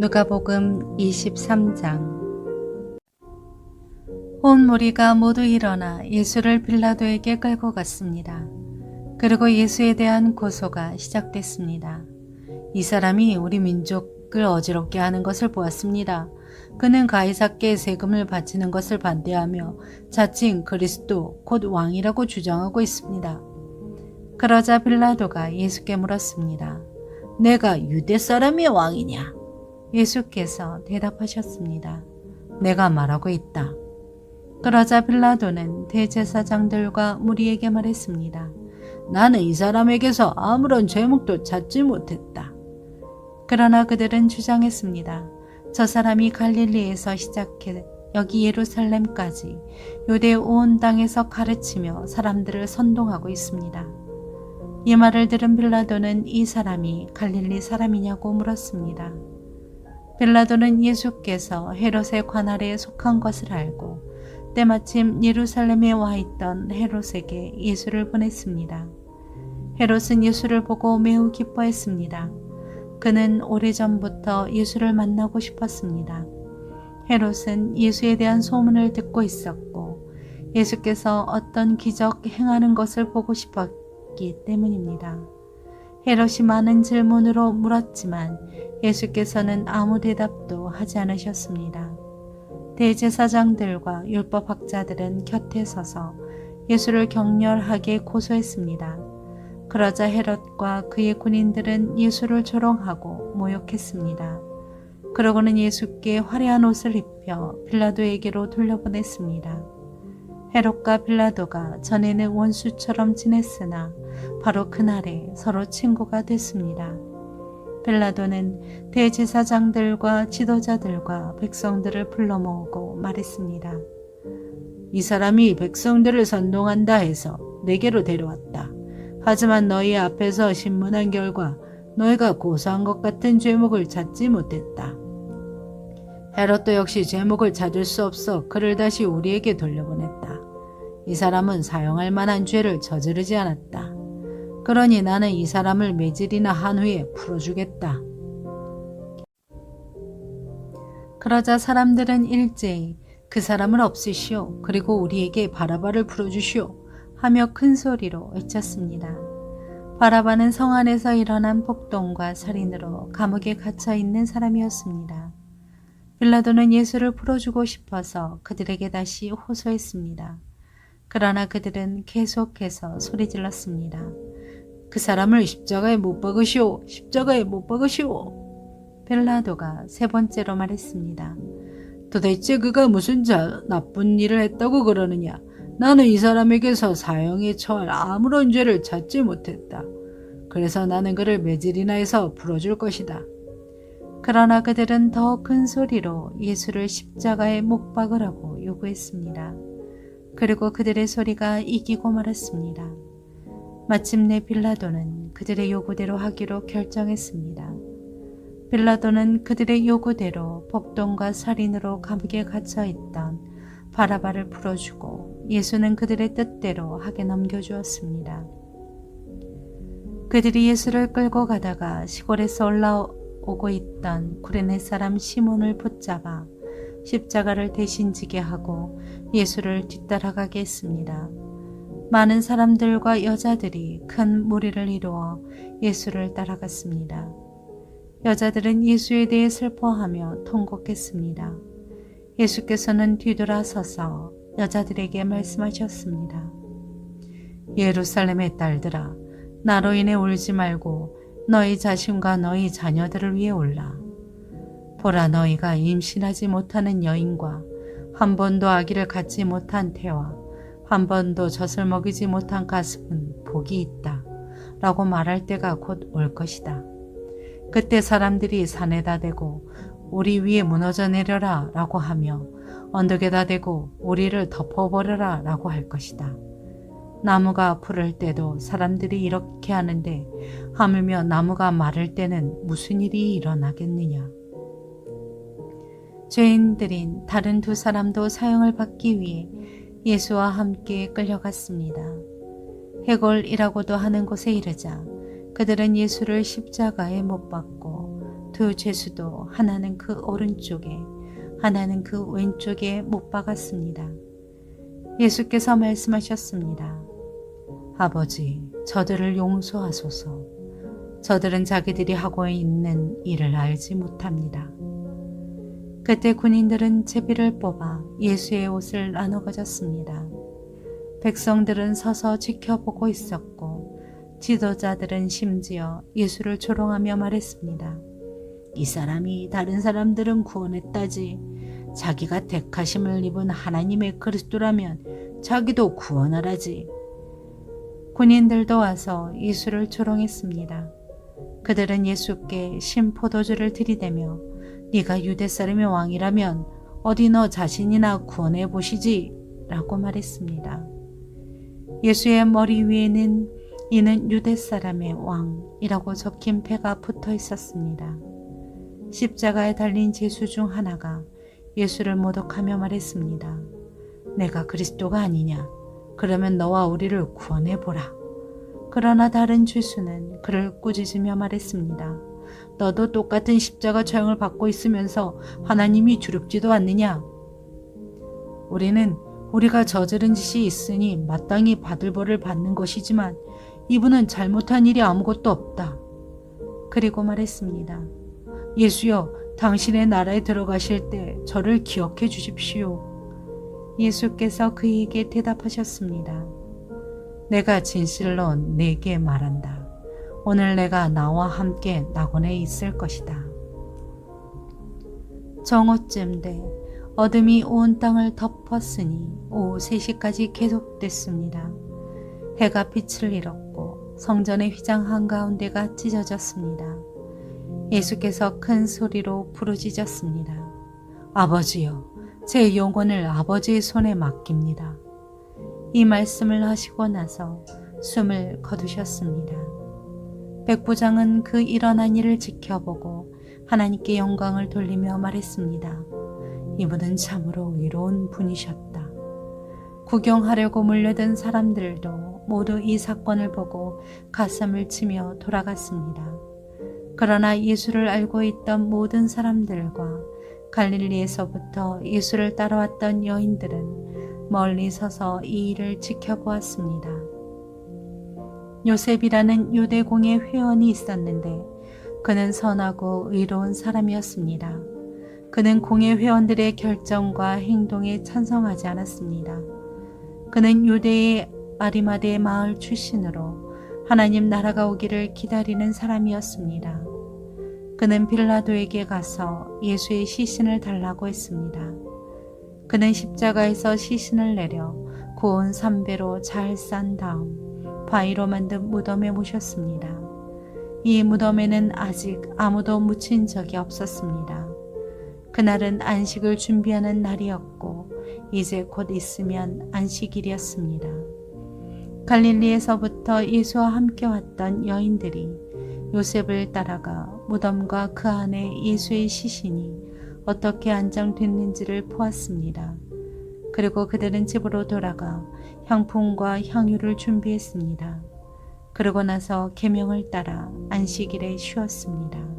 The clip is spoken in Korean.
누가복음 23장 온 무리가 모두 일어나 예수를 빌라도에게 끌고 갔습니다. 그리고 예수에 대한 고소가 시작됐습니다. 이 사람이 우리 민족을 어지럽게 하는 것을 보았습니다. 그는 가이사께 세금을 바치는 것을 반대하며 자칭 그리스도 곧 왕이라고 주장하고 있습니다. 그러자 빌라도가 예수께 물었습니다. 내가 유대 사람의 왕이냐? 예수께서 대답하셨습니다. 내가 말하고 있다. 그러자 빌라도는 대제사장들과 무리에게 말했습니다. 나는 이 사람에게서 아무런 죄목도 찾지 못했다. 그러나 그들은 주장했습니다. 저 사람이 갈릴리에서 시작해 여기 예루살렘까지 유대 온 땅에서 가르치며 사람들을 선동하고 있습니다. 이 말을 들은 빌라도는 이 사람이 갈릴리 사람이냐고 물었습니다. 빌라도는 예수께서 헤롯의 관할에 속한 것을 알고 때마침 예루살렘에 와 있던 헤롯에게 예수를 보냈습니다. 헤롯은 예수를 보고 매우 기뻐했습니다. 그는 오래전부터 예수를 만나고 싶었습니다. 헤롯은 예수에 대한 소문을 듣고 있었고 예수께서 어떤 기적 행하는 것을 보고 싶었기 때문입니다. 헤롯이 많은 질문으로 물었지만 예수께서는 아무 대답도 하지 않으셨습니다. 대제사장들과 율법학자들은 곁에 서서 예수를 격렬하게 고소했습니다. 그러자 헤롯과 그의 군인들은 예수를 조롱하고 모욕했습니다. 그러고는 예수께 화려한 옷을 입혀 빌라도에게로 돌려보냈습니다. 헤롯과 빌라도가 전에는 원수처럼 지냈으나 바로 그날에 서로 친구가 됐습니다. 빌라도는 대제사장들과 지도자들과 백성들을 불러 모으고 말했습니다. 이 사람이 백성들을 선동한다 해서 내게로 데려왔다. 하지만 너희 앞에서 신문한 결과 너희가 고소한 것 같은 죄목을 찾지 못했다. 헤롯도 역시 죄목을 찾을 수 없어 그를 다시 우리에게 돌려보냈다. 이 사람은 사용할 만한 죄를 저지르지 않았다. 그러니 나는 이 사람을 매질이나 한 후에 풀어주겠다. 그러자 사람들은 일제히 그 사람을 없으시오. 그리고 우리에게 바라바를 풀어주시오. 하며 큰 소리로 외쳤습니다. 바라바는 성 안에서 일어난 폭동과 살인으로 감옥에 갇혀 있는 사람이었습니다. 빌라도는 예수를 풀어주고 싶어서 그들에게 다시 호소했습니다. 그러나 그들은 계속해서 소리질렀습니다. 그 사람을 십자가에 못 박으시오. 십자가에 못 박으시오. 빌라도가 세 번째로 말했습니다. 도대체 그가 무슨 자, 나쁜 일을 했다고 그러느냐? 나는 이 사람에게서 사형에 처할 아무런 죄를 찾지 못했다. 그래서 나는 그를 매질이나 해서 풀어줄 것이다. 그러나 그들은 더 큰 소리로 예수를 십자가에 못 박으라고 요구했습니다. 그리고 그들의 소리가 이기고 말았습니다. 마침내 빌라도는 그들의 요구대로 하기로 결정했습니다. 빌라도는 그들의 요구대로 폭동과 살인으로 감옥에 갇혀 있던 바라바를 풀어주고 예수는 그들의 뜻대로 하게 넘겨주었습니다. 그들이 예수를 끌고 가다가 시골에서 올라오고 있던 구레네 사람 시몬을 붙잡아 십자가를 대신 지게 하고 예수를 뒤따라가게 했습니다. 많은 사람들과 여자들이 큰 무리를 이루어 예수를 따라갔습니다. 여자들은 예수에 대해 슬퍼하며 통곡했습니다. 예수께서는 뒤돌아서서 여자들에게 말씀하셨습니다. 예루살렘의 딸들아, 나로 인해 울지 말고 너희 자신과 너희 자녀들을 위해 울라. 보라 너희가 임신하지 못하는 여인과 한 번도 아기를 갖지 못한 태와 한 번도 젖을 먹이지 못한 가슴은 복이 있다. 라고 말할 때가 곧 올 것이다. 그때 사람들이 산에다 대고 우리 위에 무너져 내려라 라고 하며 언덕에다 대고 우리를 덮어버려라 라고 할 것이다. 나무가 푸를 때도 사람들이 이렇게 하는데 하물며 나무가 마를 때는 무슨 일이 일어나겠느냐. 죄인들인 다른 두 사람도 사형을 받기 위해 예수와 함께 끌려갔습니다. 해골이라고도 하는 곳에 이르자 그들은 예수를 십자가에 못 박고 두 죄수도 하나는 그 오른쪽에 하나는 그 왼쪽에 못 박았습니다. 예수께서 말씀하셨습니다. 아버지, 저들을 용서하소서. 저들은 자기들이 하고 있는 일을 알지 못합니다. 그때 군인들은 제비를 뽑아 예수의 옷을 나눠 가졌습니다. 백성들은 서서 지켜보고 있었고 지도자들은 심지어 예수를 조롱하며 말했습니다. 이 사람이 다른 사람들은 구원했다지 자기가 택하심을 입은 하나님의 그리스도라면 자기도 구원하라지. 군인들도 와서 예수를 조롱했습니다. 그들은 예수께 신포도주를 들이대며 네가 유대 사람의 왕이라면 어디 너 자신이나 구원해 보시지 라고 말했습니다. 예수의 머리 위에는 이는 유대 사람의 왕이라고 적힌 패가 붙어 있었습니다. 십자가에 달린 제수 중 하나가 예수를 모독하며 말했습니다. 내가 그리스도가 아니냐? 그러면 너와 우리를 구원해 보라. 그러나 다른 죄수는 그를 꾸짖으며 말했습니다. 너도 똑같은 십자가 처형을 받고 있으면서 하나님이 두렵지도 않느냐? 우리는 우리가 저지른 짓이 있으니 마땅히 받을 벌을 받는 것이지만 이분은 잘못한 일이 아무것도 없다. 그리고 말했습니다. 예수여, 당신의 나라에 들어가실 때 저를 기억해 주십시오. 예수께서 그에게 대답하셨습니다. 내가 진실로 내게 말한다. 오늘 내가 나와 함께 낙원에 있을 것이다. 정오쯤 돼 어둠이 온 땅을 덮었으니 오후 3시까지 계속됐습니다. 해가 빛을 잃었고 성전의 휘장 한가운데가 찢어졌습니다. 예수께서 큰 소리로 부르짖었습니다. 아버지여, 제 영혼을 아버지의 손에 맡깁니다. 이 말씀을 하시고 나서 숨을 거두셨습니다. 백부장은 그 일어난 일을 지켜보고 하나님께 영광을 돌리며 말했습니다. 이분은 참으로 위로운 분이셨다. 구경하려고 몰려든 사람들도 모두 이 사건을 보고 가슴을 치며 돌아갔습니다. 그러나 예수를 알고 있던 모든 사람들과 갈릴리에서부터 예수를 따라왔던 여인들은 멀리 서서 이 일을 지켜보았습니다. 요셉이라는 유대공의 회원이 있었는데 그는 선하고 의로운 사람이었습니다. 그는 공예 회원들의 결정과 행동에 찬성하지 않았습니다. 그는 유대의 아리마대 마을 출신으로 하나님 나라가 오기를 기다리는 사람이었습니다. 그는 빌라도에게 가서 예수의 시신을 달라고 했습니다. 그는 십자가에서 시신을 내려 고운 삼배로 잘 싼 다음 바위로 만든 무덤에 모셨습니다. 이 무덤에는 아직 아무도 묻힌 적이 없었습니다. 그날은 안식을 준비하는 날이었고 이제 곧 있으면 안식일이었습니다. 갈릴리에서부터 예수와 함께 왔던 여인들이 요셉을 따라가 무덤과 그 안에 예수의 시신이 어떻게 안장됐는지를 보았습니다. 그리고 그들은 집으로 돌아가 향품과 향유를 준비했습니다. 그러고 나서 계명을 따라 안식일에 쉬었습니다.